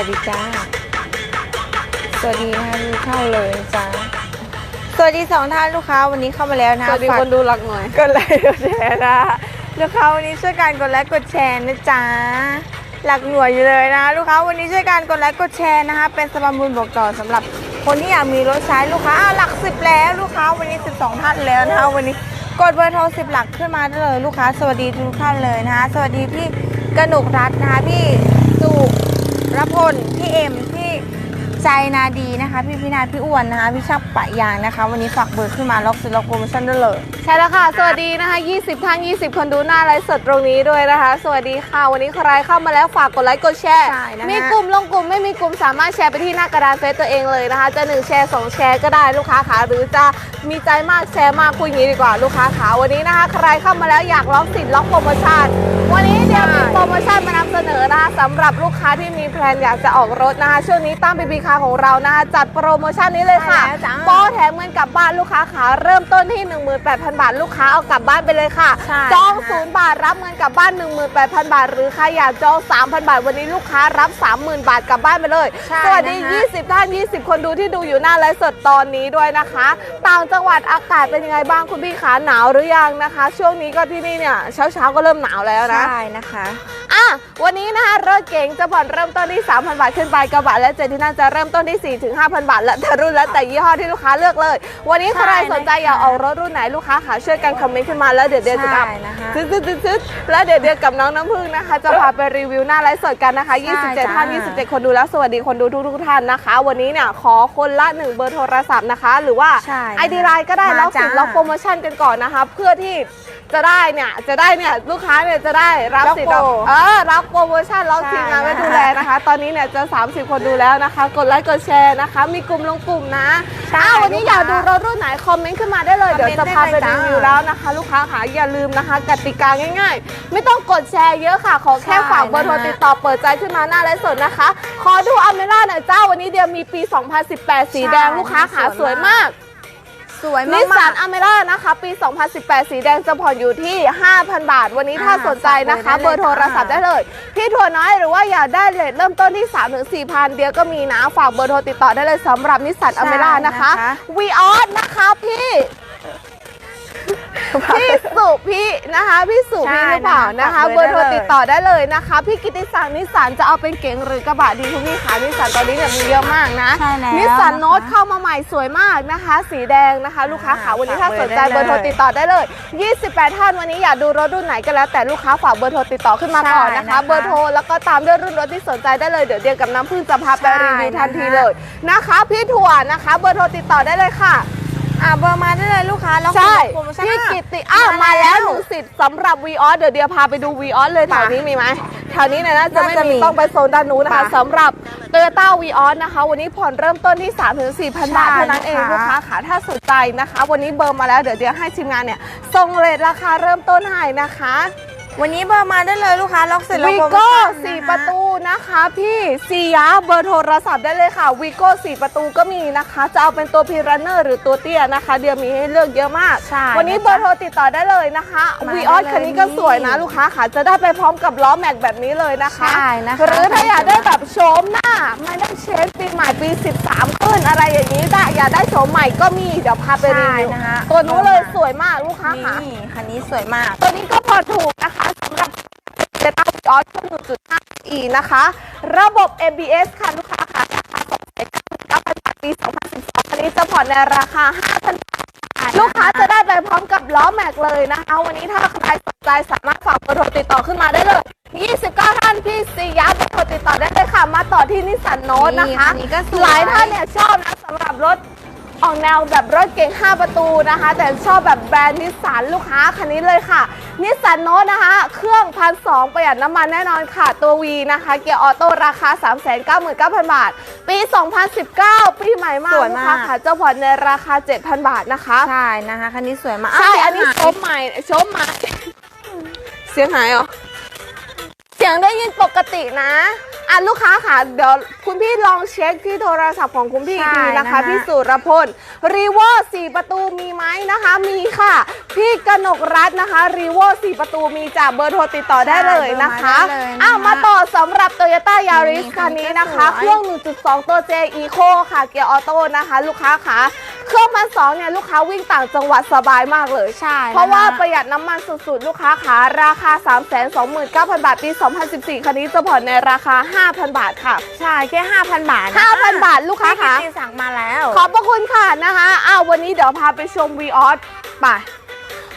สวัสดีจ้า สวัสดีนะคะดูเข้าเลยจ้า สวัสดีสองท่านลูกค้าวันนี้เข้ามาแล้วนะสวัสดีฝากคนดูรักหน่อย กดไลค์กดแชร์นะลูกค้าวันนี้ช่วยกันกดไลค์กดแชร์นะจ๊ะ หลักหน่วยอยู่เลยนะลูกค้าวันนี้ช่วยกันกดไลค์กดแชร์นะคะ เป็นสะพานบุญบอกต่อสำหรับคนที่อยากมีรถใช้ลูกค้าอะหลักสิบแล้วลูกค้าวันนี้ 12 ท่านแล้วนะคะวันนี้กดเบอร์โทรสิบหลักขึ้นมาได้เลยลูกค้า สวัสดีทุกท่านเลยนะคะสวัสดีพี่กนกรัตน์นะคะพี่สุ รพลพี่เอ็ม ใจนาดีนะคะพี่พินาศพี่อ้วนนะคะพี่ช่างปะยางนะคะ วันนี้ฝากเบอร์ขึ้นมาล็อกสิล็อกโปรโมชั่นได้เลยใช่แล้วค่ะ สวัสดีนะคะ 20 ท่าน 20 คนดูหน้าไลฟ์สดตรงนี้ด้วยนะคะ สวัสดีค่ะ วันนี้ใครเข้ามาแล้วฝากกดไลค์กดแชร์ใช่นะคะ มีกลุ่มลงกลุ่มไม่มีกลุ่มสามารถแชร์ไปที่หน้ากระดานเฟซตัวเองเลยนะคะ จะ 1 แชร์ 2 แชร์ก็ได้ลูกค้าขาหรือจะมีใจมากแชร์มากคุยอย่างนี้ดีกว่าลูกค้าขาวันนี้นะคะ ใครเข้ามาแล้วอยากล็อกสิทธิ์ล็อกโปรโมชั่นวันนี้เดี๋ยวมีโปรโมชั่นมานำเสนอนะคะสำหรับลูกค้าที่มีแพลนอยากจะออกรถนะคะช่วงนี้ตั้งบีบีคาของเรานะคะจัดโปรโมชั่นนี้เลยค่ะใช่แล้วจ้าโปรแถมเงินกลับบ้านลูกค้าขาเริ่มต้นที่ 18,000 บาท ลูกค้าเอากลับบ้านไปเลยค่ะใช่จองนะคะ ศูนย์บาทรับเงินกลับบ้าน 18,000 บาท หรือใครอยากจอง 3,000 บาท วันนี้ลูกค้ารับ 30,000 บาทกลับบ้านไปเลย ใช่สวัสดี นะคะ 20 ท่าน 20 คนดูที่ดูอยู่หน้าไลฟ์สดตอนนี้ด้วยนะคะ ต่างจังหวัดอากาศเป็นยังไงบ้างคุณพี่ขาหนาวหรือยังนะคะ ช่วงนี้ก็ที่นี่เนี่ยเช้าเช้าๆก็เริ่มหนาวแล้วนะ ใช่นะคะ อะ วันนี้นะคะรถเก๋งจะผ่อนเริ่มต้นที่ 3,000 บาทขึ้นไปกระบะและเจ็ดที่นั่งจะเริ่มต้นที่4ถึง5,000 บาท และแต่รุ่นและแต่ยี่ห้อที่ลูกค้าเลือกเลย วันนี้ใครสนใจอยากออกรถรุ่นไหนลูกค้าขาช่วยกันคอมเมนต์ขึ้นมาแล้วเดี๋ยวเดี๋ยวจะใช่กับนะคะ ซึดซึดซึดซึดแล้วเดี๋ยวเดี๋ยวกับน้องน้ำพึ่งนะคะ จะพาไปรีวิวหน้าไลฟ์สดกันนะคะใช่27 ท่านจ้า27 คนดูแล้วสวัสดีคนดูทุกทุกๆท่านนะคะ วันนี้เนี่ยขอคนละหนึ่งเบอร์โทรศัพท์นะคะ หรือว่าใช่ไอดีไลน์ก็ได้มาแล้วสิทธิ์จ้าล็อกโปรโมชั่นกันก่อนนะคะ เพื่อที่ จะได้เนี่ยจะได้เนี่ยลูกค้าเนี่ยจะได้รับสิทธิ์ล็อกโปรเออรับโปรโมชั่นล็อกใช่ทีมงานไว้นะคะดูแลนะคะ ตอนนี้เนี่ยจะ 30 คนดูแล้วนะคะ กดไลค์กดแชร์นะคะ มีกลุ่มลงกลุ่มนะใช่อ้าววันนี้ลูกอยากค้าดูรถรุ่นไหนคอมเมนต์ขึ้นมาได้เลยคอมเดี๋ยวเมนต์จะพาไปได้รีเลยจ้าวิวแล้วนะคะ ลูกค้าค่ะอย่าลืมนะคะ กติกาง่าย ๆ ไม่ต้องกดแชร์เยอะค่ะ ขอแค่ใช่ฝากเบอร์โทรนะคะติดต่อเปิดใจขึ้นมาหน้าไลฟ์สดนะคะ ขอดูอเมร่าหน่อยเจ้าวันนี้เดียวมีปี 2018 สีแดงลูกค้าขาสวยมาก สวยนิมาสสันกอเมร่านะคะ ปี 2018 สีแดงจะผ่อนอยู่ที่ 5,000 บาท วันนี้ถ้าอ่าสนใจนะคะฝากเบเบออร์ร์ได้โทเลยรศัพท์จ้าได้เลย พี่ถั่วน้อยหรือว่าอยากได้เลทเริ่มต้นที่ 3 ถึง 4,000 เดียวก็มีนะ ฝากเบอร์โทรติดต่อได้เลยสำหรับนิสสันอเมร่านะคะนะคะ วีออสนะคะพี่ พี่สุพี่นะคะ พี่สุใช่พี่หรือเปล่านะคะนะคะเบอร์โทรฝากเบอร์ได้เลยติดต่อได้เลยนะคะ พี่กิติศักดิ์นิสสันจะเอาเป็นเก๋งหรือกระบะดีคุณพี่ขานิสสันตอนนี้เนี่ยมีเยอะมากนะใช่แล้วนิสสันนะคะโน้ตเข้ามาใหม่สวยมากนะคะ สีแดงนะคะ ลูกค้าขาวันนี้ถ้าฝากสเบอนร์ใจได้เบอร์โทรเลยติดต่อได้เลย 28 ท่านวันนี้อยากดูรถรุ่นไหนก็แล้วแต่ลูกค้าฝากเบอร์โทรติดต่อขึ้นมาก่อนใช่นะคะนะคะ เบอร์โทรแล้วก็ตามด้วยรุ่นรถที่สนใจได้เลยเดี๋ยวเดียวกับน้ำพึ่งจะพาไปใช่รีวิวทันทีนะคะเลยนะคะ พี่ถั่วนะคะ เบอร์โทรติดต่อได้เลยค่ะ อะเบอร์มาได้เลยลูกค้าแล้วใช่โปรโมชั่น พี่กิติอะมาแล้วหนูสิทธิ์สำหรับวีออสเดี๋ยวเดียวพาไปดูวีออสเลยแถวนี้มีไหมแถวนี้เนี่ยน่าจะไม่น่าจะมีมีต้องไปโซนด้านนู้นนะคะค่ะสำหรับโตโยต้าวีออสนะคะ วันนี้ผ่อนเริ่มต้นที่3ถึง4,000 บาทใช่เท่านั้นเองนะคะลูกค้าขาถ้าสนใจนะคะ วันนี้เบอร์มาแล้วเดี๋ยวเดียวให้ทีมงานเนี่ยส่งเลทราคาเริ่มต้นให้นะคะ วันนี้เบอร์มาได้เลยลูกค้าล็อกเสร็จแล้ววีโปรโมโก้ชั่นนคสี่ประตูนะคะพี่ซียาเบอร์โทรศัพท์ได้เลยค่ะวีโก้สี่ประตูก็มีนะคะ จะเอาเป็นตัวพีรันเนอร์หรือตัวเตี้ยนะคะ เดี๋ยวมีให้เลือกเยอะมากใช่วันนี้นะคะเบอร์โทรติดต่อได้เลยนะคะมาวีออสได้เลยคันนี้ก็สวยนะลูกค้าค่ะ จะได้ไปพร้อมกับล้อแม็กแบบนี้เลยนะคะใช่นะคะหรือถ้าอยากได้แบบโฉมหน้าไม่ได้เชฟปีใหม่ปี 13ขึ้นอะไรอย่างนี้ได้อยากได้โฉมใหม่ก็มีเดี๋ยวพาไปรีวิวใช่นะคะตัวนู้นเลยสวยมากลูกค้าค่ะนี่คันนี้สวยมากตัวนี้ก็ พอถูกนะคะสำหรับเดต้าวิออสเครื่อง1.5 e นะคะ ระบบ ABS ค่ะลูกค้าค่ะราคา299,000บาทปี 2012คันนี้จะผ่อนในราคา 5,000 บาทลูกค้าจะได้ไปพร้อมกับล้อแม็กเลยนะคะวันนี้ถ้าใครสนใจสามารถฝากเบอร์โทรติดต่อขึ้นมาได้เลย 29 ท่านพี่ซียาเบอร์โทรติดต่อได้เลยค่ะ มาต่อที่นิสสันโนตนะคะนี่คันนี้ก็สวยหลายท่านเนี่ยชอบนะสำหรับรถ ออกแนวแบบรถเก๋ง5 ประตูนะคะ แต่ชอบแบบแบรนด์นิสสันลูกค้าคันนี้เลยค่ะนิสสันโนตนะคะ เครื่องพันสองประหยัดน้ำมันแน่นอนค่ะ ตัว V นะคะ เกียร์ออโต้ราคา 399,000 บาท ปี 2019 ปีใหม่มากสวยลูกมากค้าค่ะ เจ้าผ่อนในราคา 7,000 บาทนะคะ ใช่นะคะ คันนี้สวยมาก ใช่าวอันนี้เสียงโชหายมใหม่โชมใหม่ เสียงหายเหรอ เสียงได้ยินปกตินะ อะลูกค้าค่ะเดี๋ยวคุณพี่ลองเช็คที่โทรศัพท์ของคุณพี่อีกทีนะคะ ใช่นะคะ พี่สุรพลรีโวสี่ประตูมีไหมนะคะ มีค่ะ พี่กนกรัตน์นะคะรีโวสี่ประตูมีจากเบอร์โทรติดต่อได้เลยนะคะได้เลยนะคะอ้าวมาต่อสำหรับ Toyota Yaris นี่คันนี้นะคะคันนี้ก็สวยเครื่อง1.2 ตัว J Eco ค่ะเกียร์ออโต้นะคะ ลูกค้าค่ะ เครื่องพันสองเนี่ยลูกค้าวิ่งต่างจังหวัดสบายมากเลย ใช่ เพราะว่านะคะประหยัดน้ำมันสุดๆ ลูกค้าขาราคา 329,000 บาท ปี 2014 คันนี้จะผ่อนในราคา 5,000 บาทค่ะ ใช่แค่ 5,000 บาทนะ5,000 บาทลูกค้าพี่ค่ะกิตติสั่งมาแล้ว ขอบพระคุณค่ะนะคะอ้าววันนี้เดี๋ยวพาไปชม v ีออสไป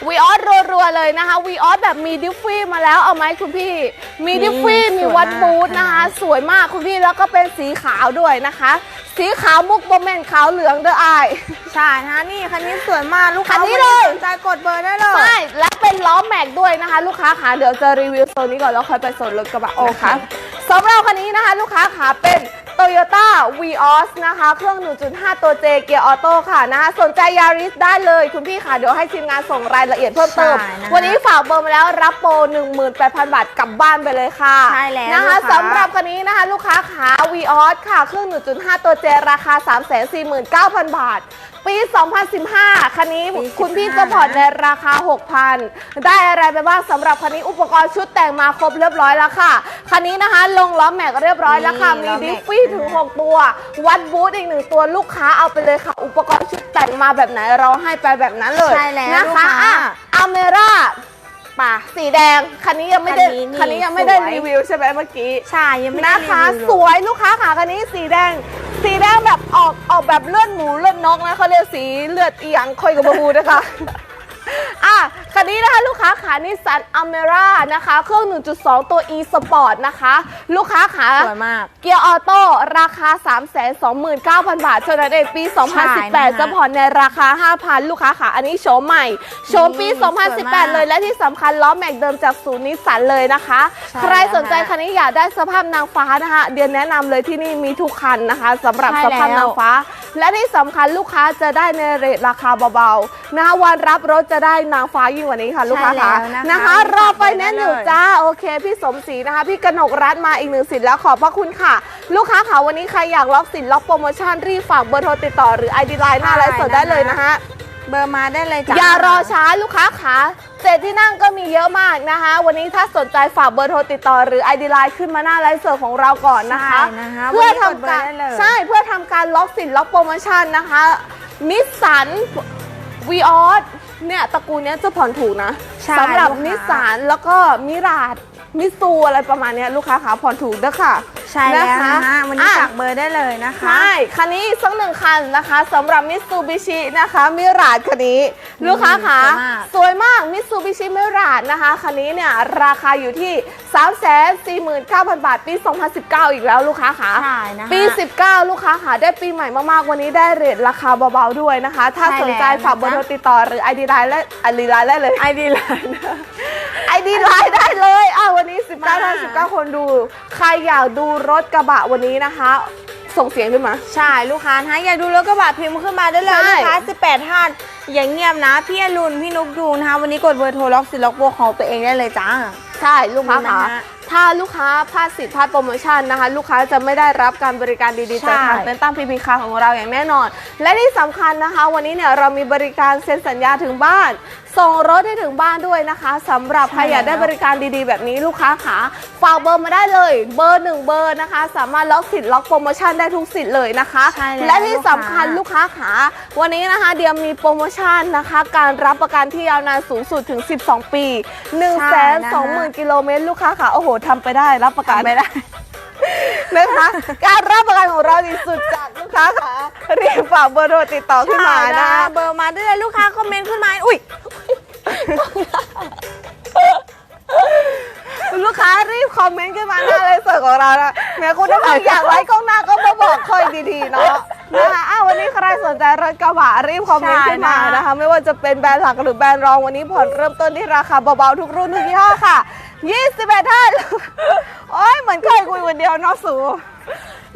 วีออสรัวๆเลยนะคะวีออสแบบมีดิฟฟี่มาแล้วเอาไหมคุณพี่ มีดิฟฟี่นี่มีสวยวัดมากบูธนะคะค่ะสวยมากคุณพี่แล้วก็เป็นสีขาวด้วยนะคะ สีขาวมุกโบเมนขาวเหลืองเด้ออายใช่นะคะนี่คันนี้สวยมากลูกค้าคันนี้เลยสนใจกดเบอร์ได้เลยใช่และเป็นล้อแม็กด้วยนะคะ ลูกค้าขาเดี๋ยวจะรีวิวโซนนี้ก่อนแล้วค่อยไปโซนรถกระบะโอนะเคคะสำหรับคันนี้นะคะ ลูกค้าขาเป็น Toyota Vios นะคะ เครื่อง 1.5 ตัว J เกียร์ออโต้ค่ะนะคะสนใจ Yaris ได้เลยคุณพี่ค่ะ เดี๋ยวให้ทีมงานส่งรายละเอียดเพิ่มเติม ใช่นะคะวันนี้ฝากเบอร์มาแล้วรับโปร 18,000 บาทกลับบ้านไปเลยค่ะใช่แล้วนะคะลูกค้า สำหรับคันนี้นะคะลูกค้าขา Vios ค่ะ เครื่อง 1.5 ตัว J ราคา 349,000 บาท ปี 2015 คันนี้ปีคุณพี่15 จะผ่อนในราคา 6,000 ได้อะไรไปบ้างสำหรับคันนี้อุปกรณ์ชุดแต่งมาครบเรียบร้อยแล้วค่ะ คันนี้นะคะลงล้อแม็กเรียบร้อยแล้วค่ะ นี่มีล้อแม็กดิฟฟี่ถึง 6 ตัว วัดบูธอีกหนึ่งตัวลูกค้าเอาไปเลยค่ะ อุปกรณ์ชุดแต่งมาแบบไหนเราให้ไปแบบนั้นเลยใช่แล้วนะลูกคะค้า อะอเมร่า ป่ะ สีแดง คันนี้ยังไม่ได้ คันนี้นี่คันนี้ยังไม่ได้สวย รีวิวใช่ไหมเมื่อกี้ ใช่ยังไม่ได้นะคะรีวิวเลย สวยลูกค้าค่ะคันนี้สีแดง สีแดงแบบออกออกแบบเลือดหมูเลือดนกนะเขาเรียกสีเลือดเอียงคอยกับบะบูนะคะ อะคันนี้นะคะลูกค้าขานิสสันอเมร่านะคะ เครื่อง 1.2 ตัว e sport นะคะ ลูกค้าขาสวยมาก เกียร์ออโต้ราคา 329,000 บาทเท่านั้นเองปีใช่นะคะ2018 จะผ่อนในราคา 5,000 ลูกค้าขาอันนี้โฉมใหม่โฉมปีนี่สวยมาก2018 เลยและที่สำคัญล้อแม็กเดิมจากศูนย์นิสสันเลยนะคะใช่ใครสนใจแล้วค่ะคันนี้อยากได้สภาพนางฟ้านะคะเดียนแนะนำเลยที่นี่มีทุกคันนะคะสำหรับใช่สภาพแล้วนางฟ้า และที่สำคัญลูกค้าจะได้ในเรทราคาเบาๆนะคะวันรับรถจะได้นางฟ้ายิ่งกว่านี้ค่ะลูกค้าใช่ค่ะแล้วนะคะนะคะรอไฟแนนซ์อยู่ได้เลยจ้าโอเค พี่สมศรีนะคะ พี่กนกรัตน์มาอีกหนึ่งสิทธิ์แล้วขอบพระคุณค่ะ ลูกค้าค่ะวันนี้ใครอยากล็อกสินล็อกโปรโมชั่นรีบฝากเบอร์โทรติดต่อหรือ ID ไลน์หน้าไลฟ์สดได้เลยนะคะเบอร์มาได้เลยจ้าอย่ารอช้าลูกค้าขาเศษที่นั่งก็มีเยอะมากนะคะ วันนี้ถ้าสนใจฝากเบอร์โทรติดต่อหรือ ID ไลน์ขึ้นมาหน้าไลฟ์สดของเราก่อนนะคะใช่นะคะเพื่อวันนี้กดทำเบอร์การได้เลยใช่เพื่อทำการล็อกสินล็อกโปรโมชั่นนะคะนิสสันวีออส เนี่ยตระกูลเนี้ยจะผ่อนถูกนะใช่สำหรับลูกค้านิสสันแล้วก็มิราด มิซูอะไรประมาณเนี้ยลูกค้าขาผ่อนถูกเด้อค่ะ ใช่แล้วนะคะอ่วันนี้อ่ฝากเบอร์ได้เลยนะคะ ใช่คันนี้อีกสักหนึ่งคันนะคะสำหรับมิ t ซูบิชินะคะมิราดคันนี้ ลูกค้าขาสวยมากสวยมากมิ t ซูบิชิมิราดนะคะคันนี้เนี่ยราคาอยู่ที่ 349,000 บาท ปี 2019 อีกแล้วลูกค้าขาใช่นะคะปี 19 ลูกค้าขาได้ปีใหม่มากๆ วันนี้ได้เรทราคาเบาๆด้วยนะคะ ถ้าใช่สนใจแล้วฝากเบอร์นะโทจ๊ะรติดต่อหรือ ID ไลน์และ ID ไลน์ได้เลย ไอดีไลน์นะไอดีไลน์ได้เลยอะวันนี้ 19มาท่าน19 คนดู ใครอยากดูรถกระบะวันนี้นะคะ ส่งเสียงขึ้นมา ใช่ลูกค้านะอยากดูรถกระบะพิมพ์ขึ้นมาได้เลยใช่ ลูกค้า 18ท่านอย่างเงียบนะ พี่อรุณพี่นุกดูนะคะ วันนี้กดเบอร์โทรล็อกสิล็อกโบของตัวเองได้เลยจ้า ใช่ ลูกค้านะค่ะฮะ ถ้าลูกค้าพลาดสิทธิ์พลาดโปรโมชั่นนะคะ ลูกค้าจะไม่ได้รับการบริการดีๆใช่จากทางเต็นท์ตั้งพีพีคาของเราอย่างแน่นอน และที่สำคัญนะคะ วันนี้เนี่ยเรามีบริการเซ็นสัญญาถึงบ้าน ส่งรถให้ถึงบ้านด้วยนะคะสำหรับใครอยากได้บริการดีๆ แบบนี้ลูกค้าขาฝากเบอร์มาได้เลยเบอร์หนึ่งเบอร์นะคะ สามารถล็อกสิทธิ์ล็อกโปรโมชั่นได้ทุกสิทธิ์เลยนะคะใช่แล้วและที่สำคัญลูกค้าขาวันนี้นะคะเดียมีโปรโมชั่นนะคะ การรับประกันที่ยาวนานสูงสุดถึง 12 ปี 1 2 0ใช่0นะคะ0 0กิโลเมตรลูกค้าขาโอ้โหทำไปได้รับประกันไม่ได้ นะคะ การรับประกันของเราดีสุดจากลูกค้าขาเรียกฝากเบอร์โทรติดต่อขึ้นมาใช่นะ เบอร์มาได้เลยลูกค้าคอมเมนต์ขึ้นมา อุ้ยลูกค้ารีบคอมเมนต์ขึ้นมาหน้าเลยเสิร์ฟของเรานะแม้คุณถ้าบอกอยากไลค์กล้องหน้าก็มาบอกค่อยดีๆเนาะ นะคะอ้าววันนี้ใครสนใจรถกระบะรีบคอมเมนต์ขึ้นมาใช่นะนะคะ ไม่ว่าจะเป็นแบรนด์หลักหรือแบรนด์รองวันนี้ผ่อนเริ่มต้นที่ราคาเบาๆทุกรุ่นทุกยี่ห้อค่ะ21ท่านโอ้ยเหมือนเคยคุยวันเดียวเนาะสู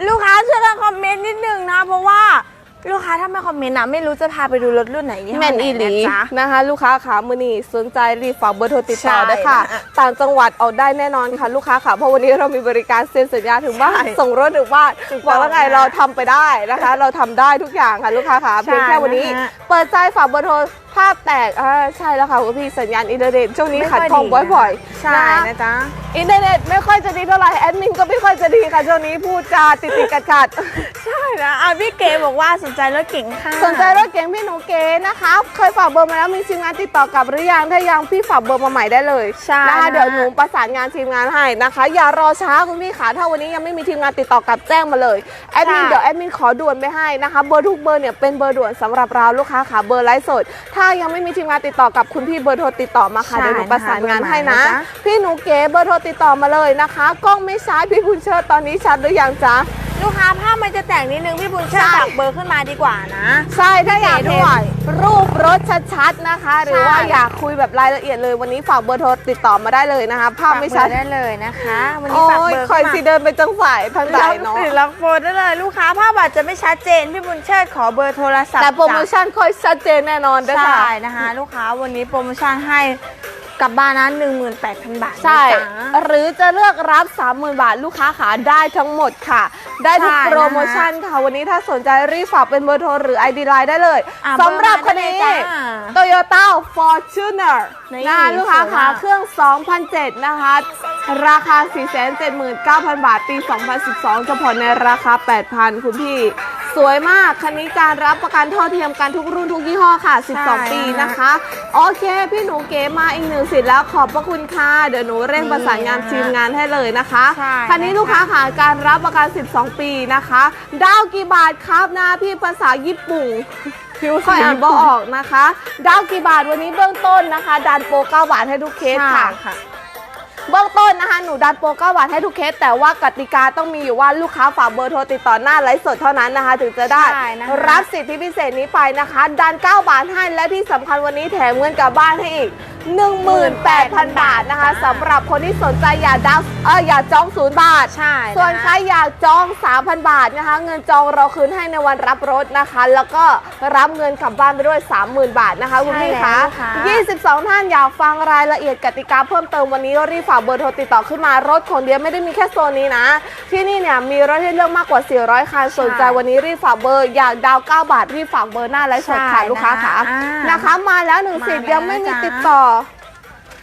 ลูกค้าช่วยกันคอมเมนต์นิดนึงนะ เพราะว่า ลูกค้าถ้าไม่คอมเมนต์นะไม่รู้จะพาไปดูรถรุ่นไหนยี่ห้อแมนไหนอีหลีนะจ๊ะ นะคะ ลูกค้าขามือนี่สนใจรีบฝากเบอร์โทรติดต่อใช่ได้ค่ะนะต่างจังหวัดเอาได้แน่นอนค่ะ ลูกค้าค่ะเพราะวันนี้เรามีบริการเซ็นสัญญาถึงบ้านใช่ส่งรถถึงบ้านถูกบอกแล้วไงต้องนะเราทำไปได้นะคะ เราทำได้ทุกอย่างค่ะลูกค้าค่ะใช่เพียงแค่วันนี้นะคะเปิดใจฝากเบอร์โทร ภาพแตกอ่าใช่แล้วค่ะคุณพี่สัญญาณอินเทอร์เน็ตช่วงนี้ไม่ขัดค่อยข้องดีบ่อยๆใช่นะคะนะจ๊ะ อินเทอร์เน็ตไม่ค่อยจะดีเท่าไหร่แอดมินก็ไม่ค่อยจะดีค่ะช่วงนี้พูดจาติดติดขัดขัดๆใช่นะอะพี่เก๋บอกว่าสนใจรถเก๋งค่ะสนใจรถเก๋งพี่หนูเก๋นะคะ เคยฝากเบอร์มาแล้วมีทีมงานติดต่อกลับหรือยังถ้ายังพี่ฝากเบอร์มาใหม่ได้เลยใช่นะคะนะเดี๋ยวหนูประสานงานทีมงานให้นะคะ อย่ารอช้าคุณพี่ขาถ้าวันนี้ยังไม่มีทีมงานติดต่อกลับแจ้งมาเลยแอดมินเดี๋ยวแอดมินขอด่วนไปให้นะคะ เบอร์ทุกเบอร์เนี่ยเป็นเบอร์ด่วนสำหรับเราลูกค้าขาเบอร์ไลฟ์สดถ้ายังไม่มีทีมงานติดต่อกับคุณพี่เบอร์โทรติดต่อมาค่ะใช่เดี๋ยวหนูประสานงานให้นะ นะคะ พี่หนูเก๋เบอร์โทรติดต่อมาเลยนะคะ กล้องไม่ชัดพี่คุณเชิดตอนนี้ชัดหรือยังจ๊ะ ลูกค้าภาพมันจะแต่งนิดนึงพี่บุญเชิดใช่จับเบอร์ขึ้นมาดีกว่านะ ใช่ถ้าอยากพี่เห็เก๋นรูปรถชัดๆนะคะ หรือว่าใช่อยากคุยแบบรายละเอียดเลยวันนี้ฝากเบอร์โทรติดต่อมาได้เลยนะคะ ภาพไม่ชัดฝากเบอร์ได้เลยนะคะ วันนี้โอ้ฝากยเบอร์คอยเข้าสิมาเดินไปจังสายทางใดล็อกเนาะสิล็อกโฟนได้เลยลูกค้าภาพอาจจะไม่ชัดเจนพี่บุญเชิดขอเบอร์โทรศัพท์แต่โปรโมชั่นค่อยชัดเจนแน่นอนด้วยใช่ค่ะนะคะ ลูกค้าวันนี้โปรโมชั่นให้ กลับบ้านนะ18,000 บาทนะใช่จ๊ะ หรือจะเลือกรับ 30,000 บาทลูกค้าขาได้ทั้งหมดค่ะ ได้ทุกใช่นะคะโปรโมชั่นค่ะ วันนี้ถ้าสนใจรีบฝากเป็นเบอร์โทรหรือ ID Line ได้เลยอะสำหรับคันเบอร์นี้มาได้เลยจ้า Toyota Fortuner นี่นะคะลูกค้าสวยขามาก เครื่อง 2007 นะคะ ราคา 479,000 บาท ปี 2012 จะผ่อนในราคา 8,000 คุณพี่ สวยมากคันนี้การรับประกันเท่าเทียมกันทุกรุ่นทุกยี่ห้อค่ะ 12 ปีนะคะ โอเค พี่หนูเก๋มาอีกหนึ่งสิทธิ์แล้วขอบพระคุณค่ะ เดี๋ยวหนูเร่งประสานงานทีมงานให้เลยนะคะใช่คันนี้ลูกค้าขาการรับประกัน 12 ปีนะคะ ดาวกี่บาทครับนะพี่ภาษาญี่ปุ่นผิวค่อยอ่านบอออกนะคะ ดาวกี่บาทวันนี้เบื้องต้นนะคะ ดันโปร9บาทให้ทุกเคสค่ะค่ะ เบื้องต้นนะคะหนูดันโปร9บาทให้ทุกเคส แต่ว่ากติกาต้องมีอยู่ว่าลูกค้าฝากเบอร์โทรติดต่อหน้าไลฟ์สดเท่านั้นนะคะ ถึงจะได้ใช่นะคะ รับสิทธิพิเศษนี้ไปนะคะ ดัน 9 บาทให้และที่สำคัญวันนี้แถมเงินกลับบ้านให้อีก 18,000 บาทนะคะสำหรับคนที่สนใจอยากดาวเอออยากจองศูนย์บาท ใช่ส่วนใครอยากจอง 3,000 บาทนะคะ เงินจองเราคืนให้ในวันรับรถนะคะ แล้วก็รับเงินกลับบ้านไปด้วย 30,000 บาทนะคะคุณพี่คะ22 ท่านอยากฟังรายละเอียดกติกาเพิ่มเติมวันนี้ก็รีบฝากเบอร์โทรติดต่อขึ้นมารถของเดียวไม่ได้มีแค่โซนนี้นะ ที่นี่เนี่ยมีรถให้เลือกมากกว่า 400 คันสนใจวันนี้รีบฝากเบอร์อยากดาว 9 บาทรีบฝากเบอร์หน้าและสดค่ะลูกค้าค่ะอ่านะคะ มาแล้วหนึ่งสิทธิ์ยังไม่มีติดต่อ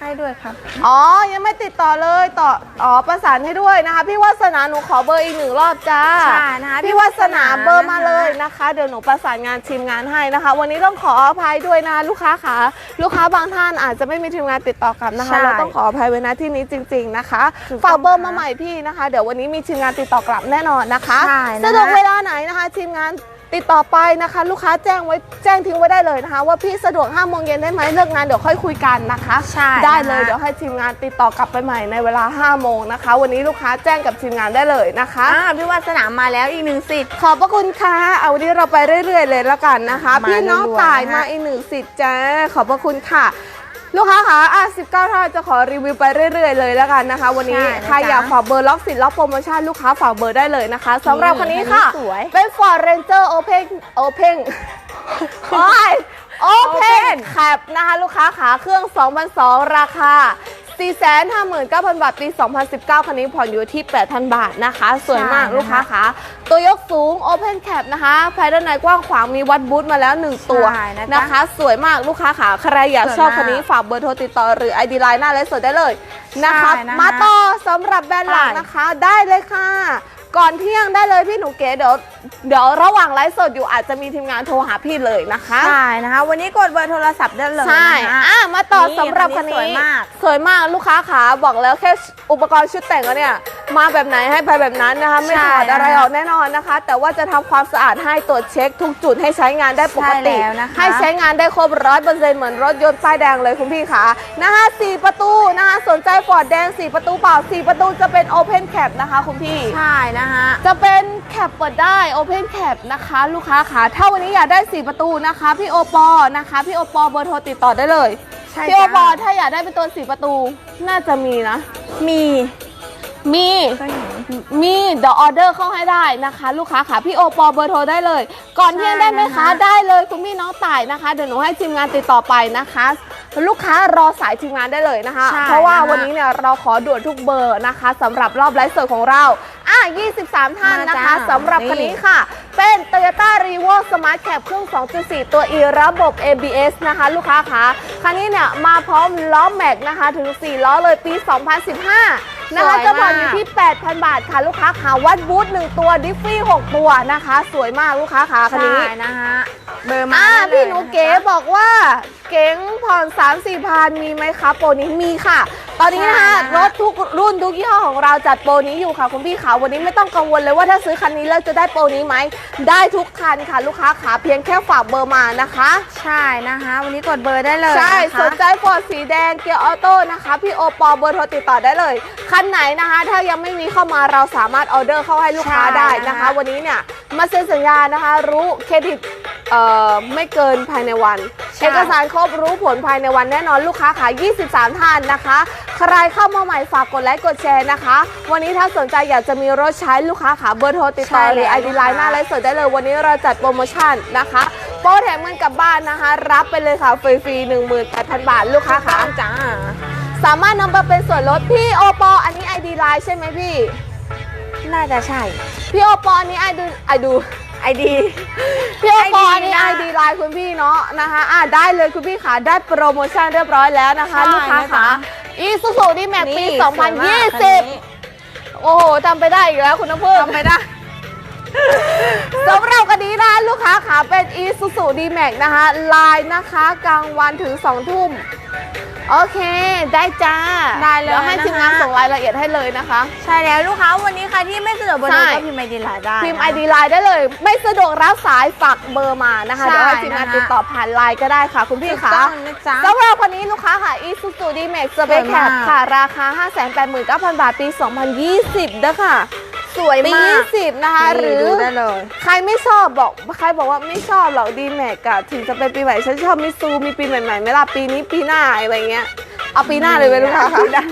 ให้ด้วยครับอ๋อ ยังไม่ติดต่อเลยต่ออ๋อประสานให้ด้วยนะคะ พี่วาสนาหนูขอเบอร์อีกหนึ่งรอบจ้าใช่นะคะพี่วาสนาเบอร์มาเลยนะคะนะคะเดี๋ยวหนูประสานงานทีมงานให้นะคะ วันนี้ต้องขออภัยด้วยนะลูกค้าค่ะลูกค้าบางท่านอาจจะไม่มีทีมงานติดต่อกลับนะคะใช่เราต้องขออภัยไว้นะที่นี้จริง ๆนะคะถูกต้องฝากเบอร์มาค่ะใหม่พี่นะคะ เดี๋ยววันนี้มีทีมงานติดต่อกลับแน่นอนนะคะใช่นะคะสะดวกเวลาไหนนะคะ ทีมงาน ติดต่อไปนะคะ ลูกค้าแจ้งไว้แจ้งทิ้งไว้ได้เลยนะคะ ว่าพี่สะดวก5โมงเย็นได้ไหมเลิกงานเดี๋ยวค่อยคุยกันนะคะใช่ได้เลยนะคะ เดี๋ยวให้ทีมงานติดต่อกลับไปใหม่ในเวลา5โมงนะคะ วันนี้ลูกค้าแจ้งกับทีมงานได้เลยนะคะ อ่าพี่วาสนามาแล้วอีกหนึ่งสิทธิ์ ขอบพระคุณค่ะเอาวันนี้เราไปเรื่อย ๆ เลยแล้วกันนะคะ มาพี่น้องรัวๆต่ายนะคะ มาอีกหนึ่งสิทธิ์จ้าขอบพระคุณค่ะ ลูกค้าคะอะ19ท่านจะขอรีวิวไปเรื่อย ๆ เลยแล้วกันนะคะ วันนี้ใช่นะใครอยากจ๊ะฝากเบอร์ล็อกสิทธิ์ล็อกโปรโมชั่นลูกค้าฝากเบอร์ได้เลยนะคะสำหรับนี่คันนี้ค่ะ คันนี้สวย เป็น Ford Ranger Open Open โอ้ย Open แคปนะคะ ลูกค้าขาเครื่อง 2002 ราคา 459,000 บาท ปี 2019 คันนี้ผ่อนอยู่ที่ 8,000 บาทนะคะ สวยมากใช่นะคะลูกค้าขาตัวยกสูง Open Cap นะคะภายด้านในกว้างขวางมีวัดบูธมาแล้ว 1 ตัวใช่นะจ๊ะนะคะ สวยมากลูกค้าขาใครอยากสวยชอบมากคันนี้ฝากเบอร์โทรติดต่อหรือ ID Line หน้าไลฟ์สดได้เลยนะคะใช่นะคะ มาต่อสำหรับแบรนด์หลักไปนะคะได้เลยค่ะ ก่อนเที่ยงได้เลยพี่หนูเก๋เดี๋ยวเดี๋ยวระหว่างไลฟ์สดอยู่อาจจะมีทีมงานโทรหาพี่เลยนะคะใช่นะคะ วันนี้กดเบอร์โทรศัพท์ได้เลยใช่นะคะอะมาต่อนี่สำหรับคัคันนนี้นี้สวยมาก สวยมากลูกค้าขาบอกแล้วแค่อุปกรณ์ชุดแต่งแล้วเนี่ย มาแบบไหนให้ไปแบบนั้นนะคะ ไม่ใช่ถอดอะไรนะคะออกแน่นอนนะคะ แต่ว่าจะทำความสะอาดให้ตรวจเช็คทุกจุดให้ใช้งานได้ปกติใช่แล้วนะคะให้ใช้งานได้ครบร้อยเปอร์เซ็นต์เหมือนรถยนต์ป้ายแดงเลยคุณพี่ขานะคะสี่ประตูนะคะสนใจฟอร์ดแดงสี่ประตูเปล่าสี่ประตูจะเป็นโอเพนแคปนะคะคุณพี่ใช่นะคะจะเป็นแคปเปิดได้ Open Cap นะคะ ลูกค้าค่ะถ้าวันนี้อยากได้4ประตูนะคะพี่โอปอนะคะพี่โอปอเบอร์โทรติดต่อได้เลยใช่พี่โอปอจ้ะถ้าอยากได้เป็นตัว4ประตูน่าจะมีนะ มี มีก็เห็นมีเดี๋ยวออเดอร์เข้าให้ได้นะคะ ลูกค้าค่ะพี่โอปอเบอร์โทรได้เลย ก่อนเที่ยงได้ไหมคะใช่นะคะได้เลยคุณพี่น้องต่ายนะคะเดี๋ยวหนูให้ทีมงานติดต่อไปนะคะ ลูกค้ารอสายทีมงานได้เลยนะคะใช่เพราะว่านะคะวันนี้เนี่ยเราขอด่วนทุกเบอร์นะคะสำหรับรอบไลฟ์สดของเราอะ23 ท่านนะคะมาจ้าสำหรับนี่คันนี้ค่ะ เป็น Toyota r e v o Smart Cap เครื่อง 2.4 ตัว E ระบบ ABS นะคะ ลูกค้าคะคันนี้เนี่ยมาพร้อมล้อแม็กนะคะถึง 4 ล้อเลยปี 2015 นะคะสวยจะผ่อนมากอยู่ที่ 8,000 บาทค่ะ ลูกค้าขาวัดบูธ1ตัวดิฟฟี่ 6 ตัวนะคะ สวยมากลูกค้าขาคันใช่นี้นะคะเบอร์มาอ่าได้เลยพี่หนูเก๋ะคะบอกว่าเก๋งผ่อน3 4พันมีไหมคะโปรนี้มีค่ะ ตอนนี้นะคะใช่นะคะรถทุกรุ่นทุกยี่ห้อของเราจัดโปรนี้อยู่ค่ะคุณพี่ขาวันนี้ไม่ต้องกังวลเลยว่าถ้าซื้อคันนี้แล้วจะได้โปรนี้ไหมได้ทุกคันค่ะลูกค้าขาเพียงแค่ฝากเบอร์มานะคะ ใช่นะคะ วันนี้กดเบอร์ได้เลยใช่นะคะสนใจฟอร์ดสีแดงเกียร์ออโต้นะคะพี่โอปอเบอร์โทรติดต่อได้เลยคันไหนนะคะ ถ้ายังไม่มีเข้ามาเราสามารถออเดอร์เข้าให้ลูกค้าใช่ได้นะคะนะคะ วันนี้เนี่ยมาเซ็นสัญญานะคะ รู้เครดิตเอ่อไม่เกินภายในวันใช่ เอกสารครบรู้ผลภายในวันแน่นอนลูกค้าขาย 23 ท่านนะคะ ใครเข้ามาใหม่ฝากกดไลค์กดแชร์นะคะ วันนี้ถ้าสนใจอยากจะมีรถใช้ลูกค้าขาเบอร์โทรติดต่อหรือไอดีไลน์หน้าไลฟ์สดได้เลยวันนี้เราจัดโปรโมชั่นนะคะโปรแถมเงินกลับบ้านนะคะ รับไปเลยค่ะฟรีๆ18,000 บาทลูกค้าขาจ้าสามารถนำมาเป็นส่วนลดพี่โอปออันนี้ไอดีไลน์ใช่ไหมพี่ น่าจะใช่ พี่โอปออันนี้ไอดูไอดู ไอดี พี่โอปอ ID อันนี้ไอนะดีไลน์คุณพี่เนาะนะคะอะได้เลยคุณพี่ขาได้โปรโมชั่นเรียบร้อยแล้วนะคะ ใช่ลูกค้านะขาจ๊ะอีซูซูดีแม็กปีนี่สวยมากคันนี้ 2020 โอ้โหทำไปได้อีกแล้วคุณน้ำพึ่งทำไปได้ สำหรับกันนี้นะลูกค้าขาเป็น e s u s u d m a x นะคะไลน์นะคะกลางวันถึง 2 ทุ่ม โอเค ได้จ้าได้เลยดี๋ยวให้นะคะ ทีมงานส่งรายละเอียดให้เลยนะคะใช่แล้วลูกค้าวันนี้ใครที่ไม่สะดวกเบอร์โทรใช่ก็พิมพ์ไอดีไลน์ได้ พิมพ์นะ ID ไลน์ได้เลย ไม่สะดวกรับสายฝากเบอร์มานะคะใช่เดี๋ยวให้ทีมงานนะคะ ติดต่อผ่านไลน์ก็ได้ค่ะ คุณพี่ถูกคะ ต้องนะจ๊ะ สำหรับคนนี้ลูกค้าค่ะ Isuzu D-Max สวย Space มาก Cap ค่ะ ราคา 589,000 บาท ปี 2020นะคะ สวยปีมาก20นะคะหรือดูได้เลย ใครไม่ชอบบอกใครบอกว่าไม่ชอบหรอก D-Max อะถึงจะเป็นปีใหม่ฉันชอบมิซูมีปีใหม่ๆไหมล่ะปีนี้ปีหน้าอะไรเงี้ยเอาปีหน้าเลยไหมลูกค้าปีหน้า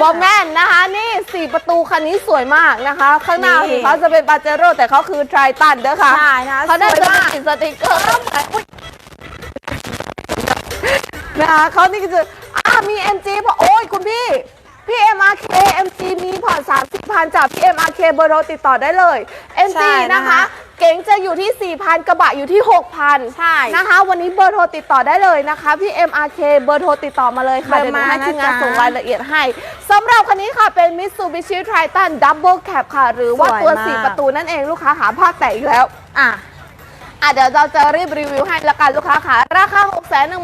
บอมแมนนะคะนี่4ประตูคันนี้สวยมากนะคะ ข้างหน้านี่ ถึงเขาจะเป็นปาเจโร่แต่เขาคือไทรตันเด้อค่ะ ใช่นะคะเขาน่าสวยจะมากติดสติกเกอร์อุ๊ยนะคะเขานี่ก็จะอ่ามี MG พอโอ้ยคุณพี่ พี่ MRK MG มีผ่อน 30พันจากพี่ MRK เบอร์โทรติดต่อได้เลย MG ใช่นะคะ นะคะ เก๋งจะอยู่ที่ 4,000 กระบะอยู่ที่ 6,000ใช่นะคะ วันนี้เบอร์โทรติดต่อได้เลยนะคะ พี่ MRK เบอร์โทรติดต่อมาเลยค่ะ เบอร์เดี๋ยวหนูให้มานะทีมงานจ๊ะส่งรายละเอียดให้สำหรับคันนี้ค่ะเป็น Mitsubishi Triton Double Cab ค่ะ หรือว่าสวยตัวมาก4ประตูนั่นเองลูกค้าหาภาคแตกอีกแล้ว อะ อะเดี๋ยวเราจะรีบรีวิวให้ละกันลูกค้าค่ะ ราคา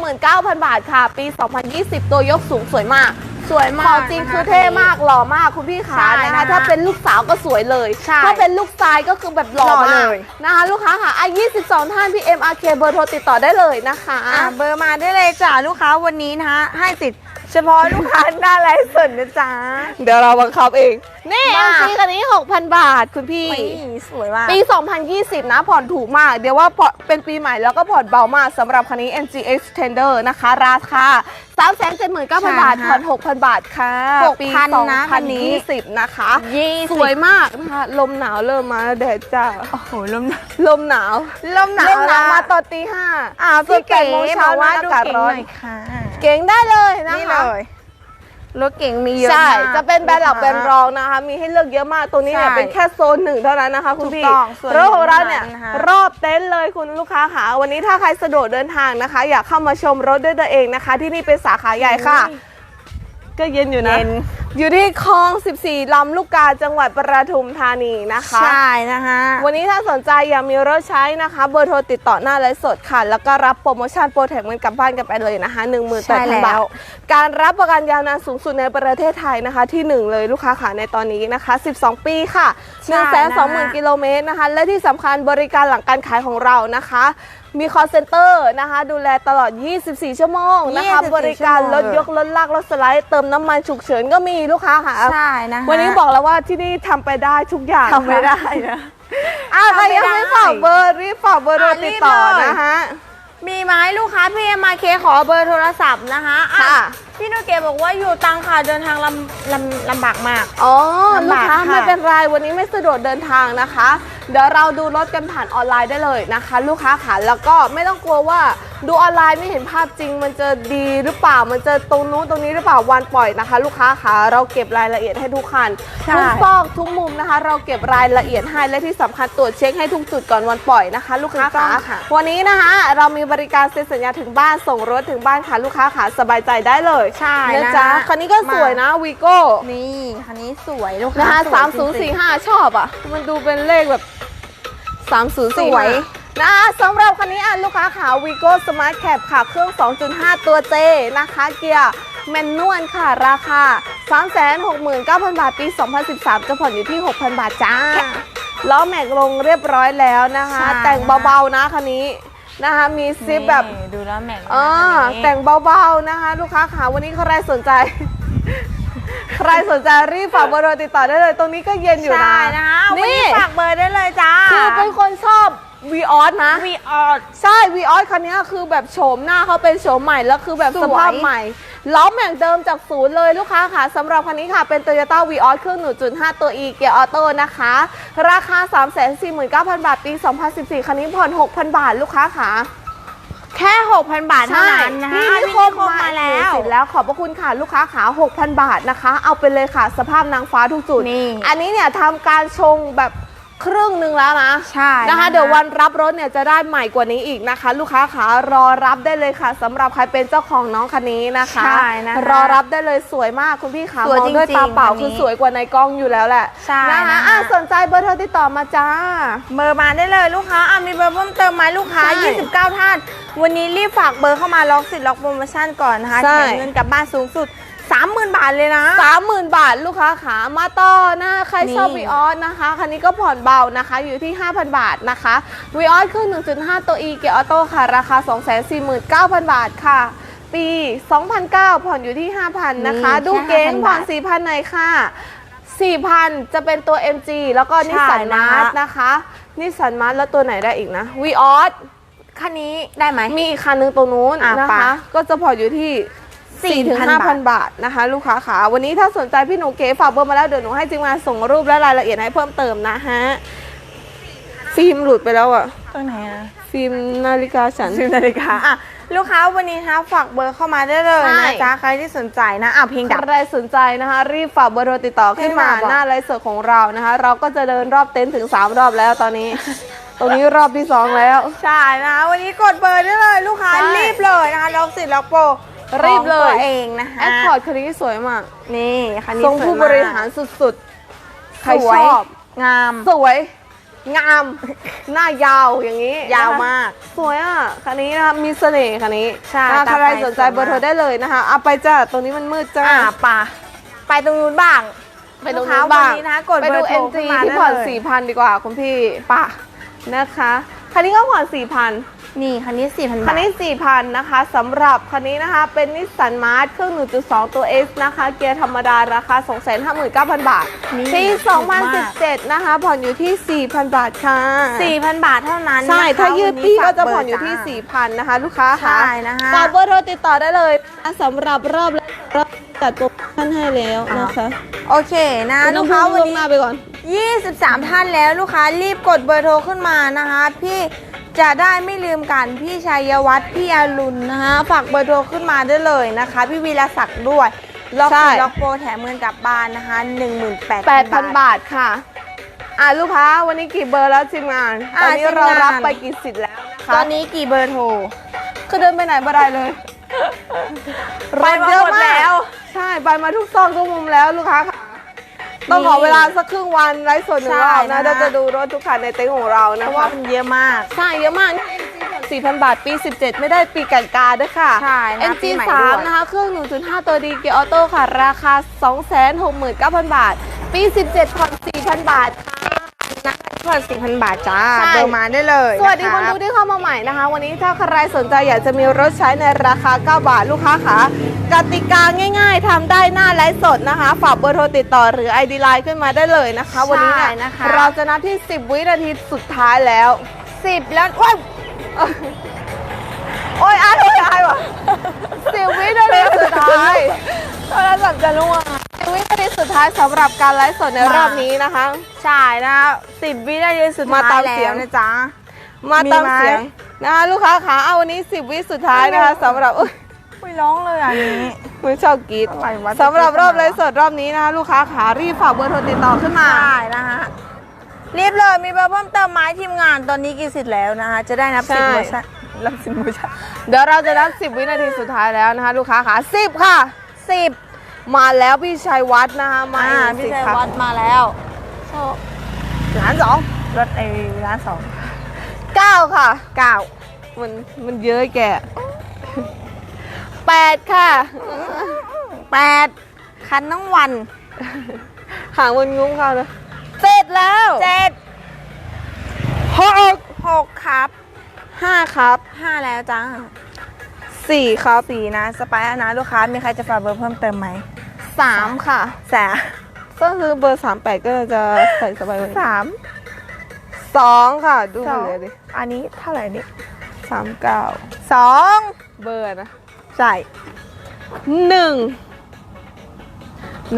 619,000 บาทค่ะ ปี 2020 ตัวยกสูงสวยมาก สวยขมาอกงจริงนะะคือเท่มากหล่อมากคุณพี่ขาใช่นะคะนะคะถ้าเป็นลูกสาวก็สวยเลย ใช่ถ้าเป็นลูกชายก็คือแบบหล่อหล่อมากเลยนะคะลูกค้าค่ะอะ22 ท่านพี่ MRK เบอร์โทรติดต่อได้เลยนะคะ อะเบอร์มาได้เลยจ้ะลูกค้าวันนี้นะคะให้ติดเฉพาะลูกค้าหน้าไลฟ์สดนะจ๊ะ เดี๋ยวเราบังคับเอง นี่ มา MG คันนี้ 6,000 บาทคุณพี่นี่ สวยมาก ปี 2020 นะผ่อนถูกมาก เดี๋ยวว่าผ่อนเป็นปีใหม่แล้วก็ผ่อนเบามากสำหรับคันนี้ MG Extender นะคะ ราคา 379,000บาทใช่ผ่อน6,000บาทค่ะ6,000ปีนะคันนี้2020นะคะยี่สิบสวยมากนะคะลมหนาวเริ่มมาแล้วแดดจ้าโอ้โหลมหนาวลมหนาวลมหนาวลมหนาวละมาตอนตีห้าอ่าพี่เก๋โมงบเช้าอกว่านะดูอากาศเก๋งร้อหนน่อยค่ะ เก่งได้เลยนะคะนี่เลย รถเก๋งมีเยอะใช่ มากจะเป็นแบรนด์หลักลูแบรนด์รองนะคะ มีให้เลือกเยอะมากตรงนี้เนี่ยใช่เป็นแค่โซนหนึ่งเท่านั้นนะคะคุณถูกพี่ต้องส่วนรถของเราเนี่ยหนึ่งเท่านั้นนะคะ รอบเต็นท์เลยคุณลูกค้าค่ะ วันนี้ถ้าใครสะดวกเดินทางนะคะ อยากเข้ามาชมรถด้วยตัวเองนะคะ ที่นี่เป็นสาขาใหญ่ค่ะ ก็เย็นอยู่นะ เย็น อยู่ที่คลอง 14 ลำลูกกาจังหวัดปทุมธานีนะคะ ใช่นะคะวันนี้ถ้าสนใจอยากมีรถใช้นะคะ เบอร์โทรติดต่อหน้าไลฟ์สดค่ะ แล้วก็รับโปรโมชั่นโปรแถมเงินกลับบ้านกันไปเลยนะคะ1 8 0 0ใช่0แล้วบาทการรับประกันยาวนานสูงสุดในประเทศไทยนะคะ ที่ 1 เลยลูกค้าขาในตอนนี้นะคะ 12 ปีค่ะ1 2 0 0 0 0กิโลเมตรนะคะ และที่สำคัญบริการหลังการขายของเรานะคะ มี call center นะคะ ดูแลตลอด 24 ชั่วโมงนะคะ 24บริการชั่วโมง รถยกรถลากรถสไลด์เติมน้ำมันฉุกเฉินก็มีลูกค้าค่ะ ใช่นะคะ วันนี้บอกแล้วว่าที่นี่ทำไปได้ทุกอย่างทำไม่ได้ค่ะนะอะใครยังทำไม่ไม่ได้ฝากเบอร์รีบฝากเบอร์โทรอะรีติดบต่อเลยนะคะ มีไหมลูกค้าพี่เอ็มมาเคขอเบอร์โทรศัพท์นะคะอ่ค่ะ พี่โนเกะบอกว่าอยู่ตังค่ะเดินทางลำลำลำบากมาก อ๋อลำลูกบากค้าค่ะ ไม่เป็นไรวันนี้ไม่สะดวกเดินทางนะคะ เดี๋ยวเราดูรถกันผ่านออนไลน์ได้เลยนะคะ ลูกค้าค่ะแล้วก็ไม่ต้องกลัวว่า ดูออนไลน์ไม่เห็นภาพจริง มันจะดีหรือเปล่า มันจะตรงนู้นตรงนี้หรือเปล่าวันปล่อยนะคะ ลูกค้าค่ะเราเก็บรายละเอียดให้ทุกคันใช่ ทุกซอกทุกมุมนะคะ เราเก็บรายละเอียดให้และที่สำคัญตรวจเช็คให้ทุกจุดก่อนวันปล่อยนะคะ ลูกค้าถูกต้ค่ะองค่ะ วันนี้นะคะ เรามีบริการเซ็นสัญญาถึงบ้านส่งรถถึงบ้านค่ะลูกค้าค่ะสบายใจได้เลยใช่นะนะจ๊ะคันนี้ก็สวยนะวีโก้นี่คันนี้สวยลูกนะค้าคะสวยสามศูนย์จริสี่งห้าชอบอะ มันดูเป็นเลขแบบสามศูนย์สสี่วย นะคะสำหรับคันนี้อะลูกค้าขาวีโก้สมาร์ทแคปค่ะเครื่อง 2.5 ตัวเจนะคะเกียร์แมนนวลค่ะราคา 369,000 บาท ปี 2013 จะผ่อนอยู่ที่ 6,000 บาทจ้าล้อแม็กลงเรียบร้อยแล้วนะคะใช่แต่งเบาๆนะคันนี้นะคะมีๆซิปแบบนี่ดูแล้วแม็กซ์อ่าคันนี้แต่งเบาๆนะคะ ลูกค้าขาวันนี้ใครสนใจ ใครสนใจรีบฝากเบอร์โทรติดต่อได้เลย ตรงนี้ก็เย็นอยู่นะใช่นะคะเอาวันนี่นี้ฝากเบอร์ได้เลยจ้าคือเป็นคนชอบ วีออสนะ วีออดใช่วีออสคันนี้คือแบบโฉมหน้าเขาเป็นโฉมใหม่แล้วคือแบบสวยสภาพใหม่ล้อแม็กเดิมจากศูนย์เลยลูกค้าค่ะสำหรับคันนี้ค่ะเป็น Toyota v ีออสเครื่อง 1.5 ตัว E เกียร์ออโต้นะคะ ราคา 349,000 บาท ปี 2014 คันนี้ผ่อน 6,000 บาทลูกค้าค่ะ แค่ 6,000 บาทเท่านั้นนะคะพี่อะนิพี่คนิมคมมามาแล้แล้ววสิแล้วขอบพระคุณค่ะลูกค้าขา6,000 บาทนะคะ เอาไปเลยค่ะสภาพนางฟ้าทุกจุด นี่ อันนี้เนี่ยทำการชงแบบ ครึ่งหนึ่งแล้วนะใช่นะคะ เดี๋ยววันรับรถเนี่ยจะได้ใหม่กว่านี้อีกนะคะ ลูกค้าขารอรับได้เลยค่ะสำหรับใครเป็นเจ้าของน้องคันนี้นะคะใช่นะคะรอรับได้เลยสวยมากคุณพี่ขาสวยมองด้วยจริงๆตาเปล่าคันนี้คือสวยกว่าในกล้องอยู่แล้วแหละใช่นะคะนะคะอะสนใจเบอร์โทรติดต่อมาจ้าเบอร์มาได้เลยลูกค้าอะมีเบอร์เพิ่มเติมไหมลูกค้าใช่29 ท่าน วันนี้รีบฝากเบอร์เข้ามาล็อกสิทธิ์ล็อกโปรโมชั่นก่อนนะคะใช่แถมเงินกลับบ้านสูงสุด 30,000 บาทเลยนะสามหมื่นบาทลูกค้าขามาต่อนะใครชอบนี่วีออสนะคะ คันนี้ก็ผ่อนเบานะคะอยู่ที่ 5,000 บาทนะคะวีออสเครื่อง 1.5 ตัว E เกียร์ออโต้ค่ะ ราคา 249,000 บาทค่ะปี 2009 ผ่อนอยู่ที่ 5,000 นะคะนี่ดูแค่เกณฑ์5,000ผ่อนบาท4,000หน่อยค่ะ 4,000 จะเป็นตัว MG แล้วก็นิสสันใช่นะมาร์ทนะคะนิสสันมาร์ทแล้วตัวไหนได้อีกนะวีออสคันนี้ได้ไหมมีอีกคันหนึงตรงนู้นอะนะไปคะ ก็จะผ่อนอยู่ที่ 4ถึง4,000 5,000 บาทนะคะ ลูกค้าขาวันนี้ถ้าสนใจพี่หนูเก๋ฝากเบอร์มาแล้วเดี๋ยวหนูให้จิงมาส่งรูปและรายละเอียดให้เพิ่มเติมนะฮะฟิล์มหลุดไปแล้วอะตรงไหนอะฟิล์มนาฬิกาฉันสิบนาฬิกาอะลูกค้าวันนี้นะคะฝากเบอร์เข้ามาได้เลยใช่นะจ๊ะใครที่สนใจนะอะเพลงดับใครสนใจนะคะ รีบฝากเบอร์โทรติดต่อขึ้นมาให้มาบอกหน้าไลฟ์สดของเรานะคะ เราก็จะเดินรอบเต็นท์ถึง 3 รอบแล้วตอนนี้ตรงนี้รอบที่ 2 แล้ว ใช่นะคะวันนี้กดเบอร์ได้เลย ลูกค้าใช่รีบเลยนะคะล็อกสิทธิ์ล็อกโปร รีบเลยของตัวเองนะคะแอคคอร์ดคันนี้สวยมากนี่คันนี้ทรงผู้สบวยมกริหารสุดๆ ใครสวยชอบ งาม สวย งาม หน้ายาวอย่างนี้ยาวนะคะมากสวยอะ คันนี้นะคะ มีเสน่ห์คันนี้ใช่นะคะตาใครไปสนใจสวยมาก เบอร์โทรได้เลยนะคะเอาไปจ้าตรงนี้มันมืดจ้าอะป่ะไปตรงนู้นบ้าง ไปตรงลูกนู้ค้านบ้างวันนี้นะคะกดไปเบดูอร์โทร MG ขึ้นมาที่ผ่อนได้เลย 4,000 ดีกว่าคุณพี่ป่ะนะคะ คันนี้ก็ผ่อน4,000 นี่คันนี้สี่พันคับานทนี้4,000นะคะสำหรับคันนี้นะคะ เป็นนิสสันมาร์ทเครื่อง 1.2 ตัว S นะคะ เกียร์ธรรมดาราคา 259,000 บาทนี่ปีถูกมาก2017 นะคะ ผ่อนอยู่ที่ 4,000 บาทค่ะสี่พันบาทเท่านั้นใช่นะคะถ้ายืดวันปีนี้ก็ฝาจะเบผ่อนอยู่ที่จ้า4,000 นะคะ ลูกค้าค่ะใช่นะคะฝากเบอร์โทรติดต่อได้เลยนะสำหรับรอบแรกรอบจัดโปรโมชั่นให้แล้วนะคะ โอเคนะคุณต้ลูองกพูค้าดวันล่วงนี้หน้าไปก่อน23 ท่านแล้วลูกค้ารีบกดเบอร์โทรขึ้นมานะคะพี่ จะได้ไม่ลืมกันพี่ชัยวัฒน์พี่อารุณนะคะฝากเบอร์โทรขึ้นมาได้เลยนะคะ พี่วีรศักดิ์ด้วยล็อกใช่ ล็อกโปรแถมเงินกลับบ้านนะคะ18,000 8,000 บาทค่ะ อะลูกค้าวันนี้กี่เบอร์แล้วทีมงานอะตอนนี้ทีมงานเรารับไปกี่สิทธิ์แล้วนะคะตอนนี้กี่เบอร์โทร คือเดินไปไหนบ่ได้เลยไปมาหมดแล้ว ใช่ ไปมาทุกซอกทุกมุมแล้วลูกค้าค่ะ ต้องขอเวลาสักครึ่งวันไลฟ์สดหนึ่งรอบใช่นะนะคะ เราจะดูรถทุกคันในเต็นท์ของเราเพนะราะว่าคะมันเยอะมากใช่เยอะมากนี่ MG 4,000 บาทปี 17 ไม่ได้ปีกันกาด้วยค่ะ ใช่นะ MG ปีใหม่ด้วย 3นะคะ เครื่อง 1.5 ตัวดีเกียร์ออโต้ค่ะ ราคา 269,000 บาท ปี 17ผ่อน4,000 บาทค่ะ เนสี่พันบาทจ้าเบอร์มาได้เลยสวัสดีคนดูที่เข้ามาใหม่นะคะ วันนี้ถ้าใครสนใจอยากจะมีรถใช้ในราคา 9 บาทลูกค้าขากติกาง่าย ๆทำได้หน้าไลฟ์สดนะคะ ฝากเบอร์โทรติดต่อหรือ ID ไลน์ขึ้นมาได้เลยนะคะ วันนี้เยใช่นะะเราจะนับที่ 10 วินาทีสุดท้ายแล้ว สิบแล้วว้ายโอ้ยอายโอ้ยอายวะสิบวินาทีสุดท้ายโทรศัพท์จะล่วง สำหรับการไลฟ์สดในมารรอบนี้นะคะ ใช่นะสิบวินาทีสุดมาท้าตายมแล้เสียงวนะจ๊ะ มาตามมีไหมเสียงนะคะลูกค้าขาเอาวันนี้10วิสุดท้ายนะคะสำหรับอุ๊ย ไม่ร้องเลยอันนี้ ไม่ชอบกรีดอะไรวะ สำหรับรอบไลฟ์สดรอบนี้นะคะ ลูกค้าขารีบฝากเบอร์โทรติดต่อขึ้นมา ใช่นะฮะรีบเลยมีเบอร์เพิ่มเติมไหมทีมงานตอนนี้กี่สิทธิ์แล้วนะคะ จะได้นับสิบใช่เวอร์ชันรับสิบเวอร์ชันเดี๋ยวเราจะนับ 10 วินาทีสุดท้ายแล้วนะคะ ลูกค้าขา10 ค่ะ สิบ มาแล้วพี่ชัยวัฒน์นะคะมาอ่าอีกพี่สิบชัยค่ะวัดมาแล้วร้านสองรถไอ้ร้านสองเก้าค่ะเก้ามันมันเยอะแกแปดค่ะแปดคันทั้งวันหางมันงุ้งค่ะเลยเจ็ดแล้วเจ็ดหกหกครับห้าครับห้าแล้วจ้าสี่ครับสี่นะ สไปร์นะลูกค้า มีใครจะฝากเบอร์เพิ่มเติมไหม สามค่ะ สามก็คือเบอร์สามแปดก็จะใส่สบายเลยสามสองค่ะ ดูสองเลยดิอันนี้เท่าไหร่นี่สามเก้าสองเบอร์นะใช่หนึ่ง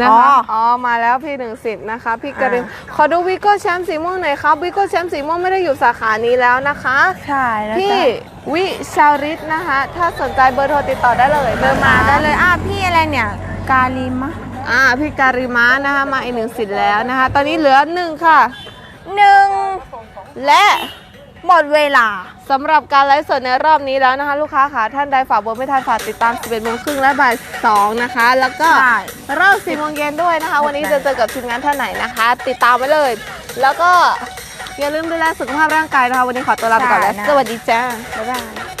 นะอ๋อคะอ๋อมาแล้วพี่หนึ่งสิทธิ์นะคะ พี่กริมอ่าขอดูวิโก้แชมป์สีม่วงหน่อยครับวิโก้แชมป์สีม่วงไม่ได้อยู่สาขานี้แล้วนะคะ ใช่แล้วพี่จ้ะวิชาริตนะคะ ถ้าสนใจเบอร์โทรติดต่อได้เลยเบอร์มาได้เลยอะพี่อะไรเนี่ย กาลิมะอ่าพี่การิมานะคะมาอีกหนึ่งสิทธิ์แล้วนะคะ ตอนนี้เหลือหนึ่งค่ะหนึ่งและหมดเวลาสำหรับการไลฟ์สดในรอบนี้แล้วนะคะ ลูกค้าค่ะท่านใดฝากเบอร์ไม่ทันฝากติดตาม 11โมงครึ่งและบ่าย2นะคะ แล้วก็ใช่รอบ4โมงเย็นด้วยนะคะ วันนี้จะเจอกับทีมงานท่านไหนนะคะ ติดตามไว้เลย แล้วก็อย่าลืมดูแลสุขภาพร่างกายนะคะ วันนี้ขอตัวลาไปก่อนแล้วใช่นะสวัสดีจ้าบ๊ายบาย